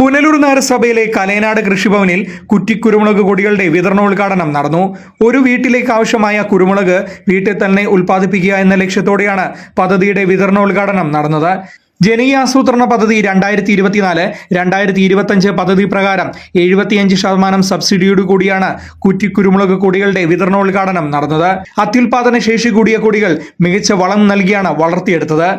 പുനലൂർ നഗരസഭയിലെ കലേനാട് കൃഷിഭവനിൽ കുറ്റിക്കുരുമുളക് കൊടികളുടെ വിതരണോദ്ഘാടനം നടന്നു. ഒരു വീട്ടിലേക്ക് ആവശ്യമായ കുരുമുളക് വീട്ടിൽ തന്നെ ഉൽപ്പാദിപ്പിക്കുക എന്ന ലക്ഷ്യത്തോടെയാണ് പദ്ധതിയുടെ വിതരണോദ്ഘാടനം നടന്നത്. ജനകീയാസൂത്രണ പദ്ധതി രണ്ടായിരത്തി ഇരുപത്തിനാല് രണ്ടായിരത്തി ഇരുപത്തഞ്ച് പദ്ധതി പ്രകാരം എഴുപത്തിയഞ്ച് ശതമാനം സബ്സിഡിയോട് കൂടിയാണ് കുറ്റിക്കുരുമുളക് കൊടികളുടെ വിതരണോദ്ഘാടനം നടന്നത്. അത്യുൽപാദന ശേഷി കൂടിയ കൊടികൾ മികച്ച വളം നൽകിയാണ് വളർത്തിയെടുത്തത്.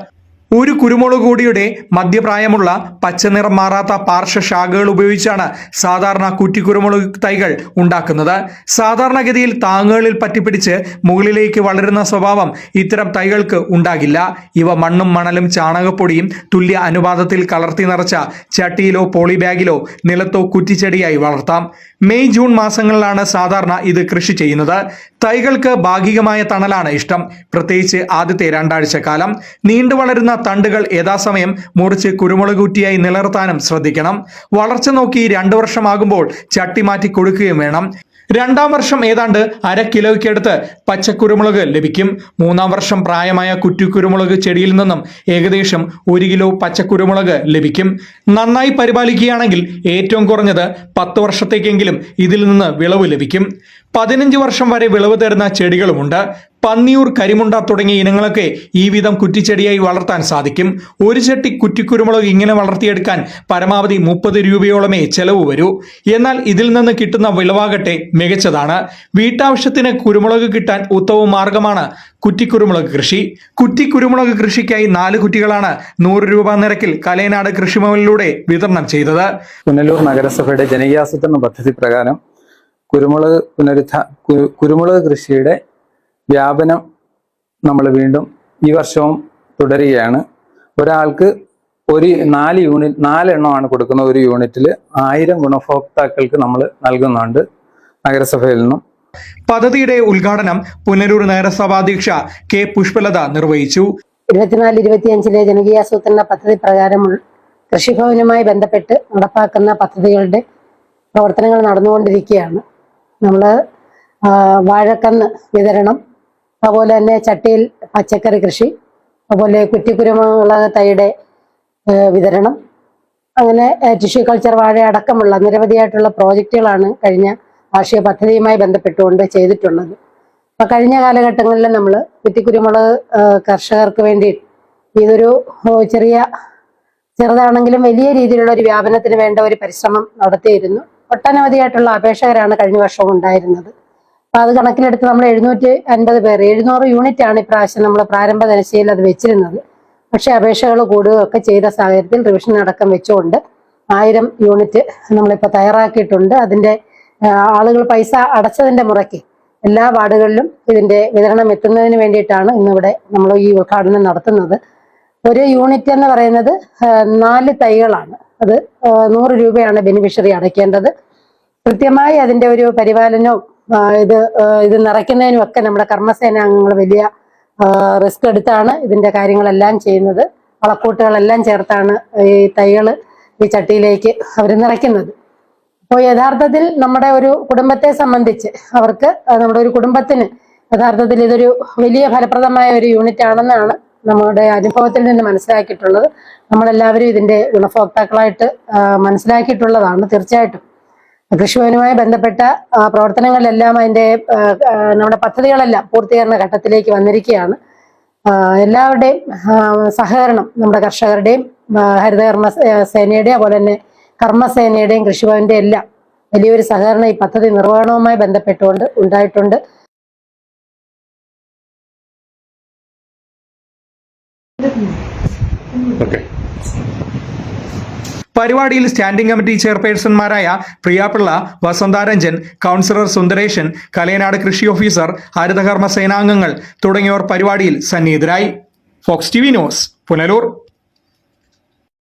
ഒരു കുരുമുളക് കൂടിയുടെ മധ്യപ്രായമുള്ള പച്ചനിറം മാറാത്ത പാർശ്വശാഖകൾ ഉപയോഗിച്ചാണ് സാധാരണ കുറ്റിക്കുരുമുളക് തൈകൾ ഉണ്ടാക്കുന്നത്. സാധാരണഗതിയിൽ താങ്ങുകളിൽ പറ്റിപ്പിടിച്ച് മുകളിലേക്ക് വളരുന്ന സ്വഭാവം ഇത്തരം തൈകൾക്ക് ഉണ്ടാകില്ല. ഇവ മണ്ണും മണലും ചാണകപ്പൊടിയും തുല്യ അനുപാതത്തിൽ കലർത്തി നിറച്ച ചട്ടിയിലോ പോളിബാഗിലോ നിലത്തോ കുറ്റിച്ചെടിയായി വളർത്താം. മെയ് ജൂൺ മാസങ്ങളിലാണ് സാധാരണ ഇത് കൃഷി ചെയ്യുന്നത്. തൈകൾക്ക് ഭാഗികമായ തണലാണ് ഇഷ്ടം. പ്രത്യേകിച്ച് ആദ്യത്തെ രണ്ടാഴ്ച കാലം നീണ്ടു വളരുന്ന തണ്ടുകൾ യഥാസമയം മുറിച്ച് കുരുമുളക് കുറ്റിയായി നിലനിർത്താനും ശ്രദ്ധിക്കണം. വളർച്ച നോക്കി രണ്ടു വർഷമാകുമ്പോൾ ചട്ടി മാറ്റി കൊടുക്കുകയും വേണം. രണ്ടാം വർഷം ഏതാണ്ട് അര കിലോയ്ക്കടുത്ത് പച്ചക്കുരുമുളക് ലഭിക്കും. മൂന്നാം വർഷം പ്രായമായ കുറ്റിക്കുരുമുളക് ചെടിയിൽ നിന്നും ഏകദേശം ഒരു കിലോ പച്ചക്കുരുമുളക് ലഭിക്കും. നന്നായി പരിപാലിക്കുകയാണെങ്കിൽ ഏറ്റവും കുറഞ്ഞത് പത്ത് വർഷത്തേക്കെങ്കിലും ഇതിൽ നിന്ന് വിളവ് ലഭിക്കും. പതിനഞ്ച് വർഷം വരെ വിളവ് തരുന്ന ചെടികളുമുണ്ട്. പന്നിയൂർ കരിമുണ്ട തുടങ്ങിയ ഇനങ്ങളൊക്കെ ഈ വിധം കുറ്റിച്ചെടിയായി വളർത്താൻ സാധിക്കും. ഒരു ചട്ടി കുറ്റിക്കുരുമുളക് ഇങ്ങനെ വളർത്തിയെടുക്കാൻ പരമാവധി മുപ്പത് രൂപയോളമേ ചെലവ് വരൂ. എന്നാൽ ഇതിൽ നിന്ന് കിട്ടുന്ന വിളവാകട്ടെ മികച്ചതാണ്. വീട്ടാവശ്യത്തിന് കുരുമുളക് കിട്ടാൻ ഉത്തമ മാർഗമാണ് കുറ്റിക്കുരുമുളക് കൃഷി. കുറ്റിക്കുരുമുളക് കൃഷിക്കായി നാല് കുറ്റികളാണ് നൂറ് രൂപ നിരക്കിൽ കലയനാട് കൃഷിഭവനിലൂടെ വിതരണം ചെയ്തത്. പുനലൂർ നഗരസഭയുടെ ജനകീയാസൂത്രണ പദ്ധതി പ്രകാരം കുരുമുളക് പുനരുദ്ധ കുരുമുളക് കൃഷിയുടെ വ്യാപനം നമ്മൾ വീണ്ടും ഈ വർഷവും തുടരുകയാണ്. ഒരാൾക്ക് ഒരു നാല് യൂണിറ്റ് നാലെണ്ണമാണ് കൊടുക്കുന്ന ഒരു യൂണിറ്റിൽ ആയിരം ഗുണഭോക്താക്കൾക്ക് നമ്മൾ നൽകുന്നുണ്ട് നഗരസഭയിൽ നിന്നും. പദ്ധതിയുടെ ഉദ്ഘാടനം പുനലൂർ നഗരസഭാധ്യക്ഷ കെ പുഷ്പലത നിർവഹിച്ചു. ഇരുപത്തിനാല് ഇരുപത്തിയഞ്ചിലെ ജനകീയാസൂത്രണ പദ്ധതി പ്രകാരം കൃഷിഭവനുമായി ബന്ധപ്പെട്ട് നടപ്പാക്കുന്ന പദ്ധതികളുടെ പ്രവർത്തനങ്ങൾ നടന്നുകൊണ്ടിരിക്കുകയാണ്. നമ്മൾ വാഴക്കന്ന് വിതരണം അതുപോലെ തന്നെ ചട്ടിയിൽ പച്ചക്കറി കൃഷി അതുപോലെ കുറ്റിക്കുരുമുളക് തൈയുടെ വിതരണം. അങ്ങനെ ടിഷ്യൂ കൾച്ചർ വാഴ അടക്കമുള്ള നിരവധിയായിട്ടുള്ള പ്രോജക്റ്റുകളാണ് കഴിഞ്ഞ കാർഷിക പദ്ധതിയുമായി ബന്ധപ്പെട്ടുകൊണ്ട് ചെയ്തിട്ടുള്ളത്. അപ്പൊ കഴിഞ്ഞ കാലഘട്ടങ്ങളിൽ നമ്മൾ കുറ്റിക്കുരുമുളക് കർഷകർക്ക് വേണ്ടി ഇതൊരു ചെറിയ ചെറുതാണെങ്കിലും വലിയ രീതിയിലുള്ള ഒരു വ്യാപനത്തിന് വേണ്ട ഒരു പരിശ്രമം നടത്തിയിരുന്നു. ഒട്ടനവധിയായിട്ടുള്ള അപേക്ഷകരാണ് കഴിഞ്ഞ വർഷവും ഉണ്ടായിരുന്നത്. അപ്പൊ അത് കണക്കിലെടുത്ത് നമ്മൾ എഴുന്നൂറ്റി അൻപത് പേർ എഴുന്നൂറ് യൂണിറ്റ് ആണ് ഇപ്രാവശ്യം നമ്മൾ പ്രാരംഭ ധനശീൽ അത് വെച്ചിരുന്നത്. പക്ഷേ അപേക്ഷകൾ കൂടുകയൊക്കെ ചെയ്ത സാഹചര്യത്തിൽ റിവിഷൻ അടക്കം വെച്ചുകൊണ്ട് ആയിരം യൂണിറ്റ് നമ്മളിപ്പോൾ തയ്യാറാക്കിയിട്ടുണ്ട്. അതിന്റെ ആളുകൾ പൈസ അടച്ചതിന്റെ മുറയ്ക്ക് എല്ലാ വാർഡുകളിലും ഇതിന്റെ വിതരണം എത്തുന്നതിന് വേണ്ടിയിട്ടാണ് ഇന്നിവിടെ നമ്മൾ ഈ ഉദ്ഘാടനം നടത്തുന്നത്. ഒരു യൂണിറ്റ് എന്ന് പറയുന്നത് നാല് തൈകളാണ്. അത് നൂറ് രൂപയാണ് ബെനിഫിഷ്യറി അടയ്ക്കേണ്ടത്. കൃത്യമായി അതിന്റെ ഒരു പരിപാലനവും ഇത് ഇത് നിറയ്ക്കുന്നതിനും ഒക്കെ നമ്മുടെ കർമ്മസേനാംഗങ്ങൾ വലിയ റിസ്ക് എടുത്താണ് ഇതിന്റെ കാര്യങ്ങളെല്ലാം ചെയ്യുന്നത്. വളക്കൂട്ടുകളെല്ലാം ചേർത്താണ് ഈ തൈകൾ ഈ ചട്ടിയിലേക്ക് അവർ നിറയ്ക്കുന്നത്. അപ്പോൾ യഥാർത്ഥത്തിൽ നമ്മുടെ ഒരു കുടുംബത്തെ സംബന്ധിച്ച് അവർക്ക് നമ്മുടെ ഒരു കുടുംബത്തിന് യഥാർത്ഥത്തിൽ ഇതൊരു വലിയ ഫലപ്രദമായ ഒരു യൂണിറ്റ് ആണെന്നാണ് നമ്മുടെ അനുഭവത്തിൽ നിന്ന് മനസ്സിലാക്കിയിട്ടുള്ളത്. നമ്മളെല്ലാവരും ഇതിന്റെ ഗുണഭോക്താക്കളായിട്ട് മനസ്സിലാക്കിയിട്ടുള്ളതാണ് തീർച്ചയായിട്ടും. കൃഷിഭവനുമായി ബന്ധപ്പെട്ട പ്രവർത്തനങ്ങളെല്ലാം പ്രവർത്തനങ്ങളിലെല്ലാം ആ, നമ്മുടെ പദ്ധതികളെല്ലാം പൂർത്തീകരണ ഘട്ടത്തിലേക്ക് വന്നിരിക്കുകയാണ്. എല്ലാവരുടെയും സഹകരണം നമ്മുടെ കർഷകരുടെയും ഹരിതകർമ്മ സേനയുടെയും അതുപോലെ തന്നെ കർമ്മസേനയുടെയും കൃഷിഭവന്റെ എല്ലാം വലിയൊരു സഹകരണം ഈ പദ്ധതി നിർവഹണവുമായി ബന്ധപ്പെട്ടുകൊണ്ട് ഉണ്ടായിട്ടുണ്ട്. പരിപാടിയിൽ സ്റ്റാൻഡിംഗ് കമ്മിറ്റി ചെയർപേഴ്സൺമാരായ പ്രിയാപിള്ള വസന്താരഞ്ജൻ കൗൺസിലർ സുന്ദരേശൻ കലയനാട് കൃഷി ഓഫീസർ ഹരിതകർമ്മ സേനാംഗങ്ങൾ തുടങ്ങിയവർ പരിപാടിയിൽ സന്നിഹിതരായി. Fox T V news Punalur.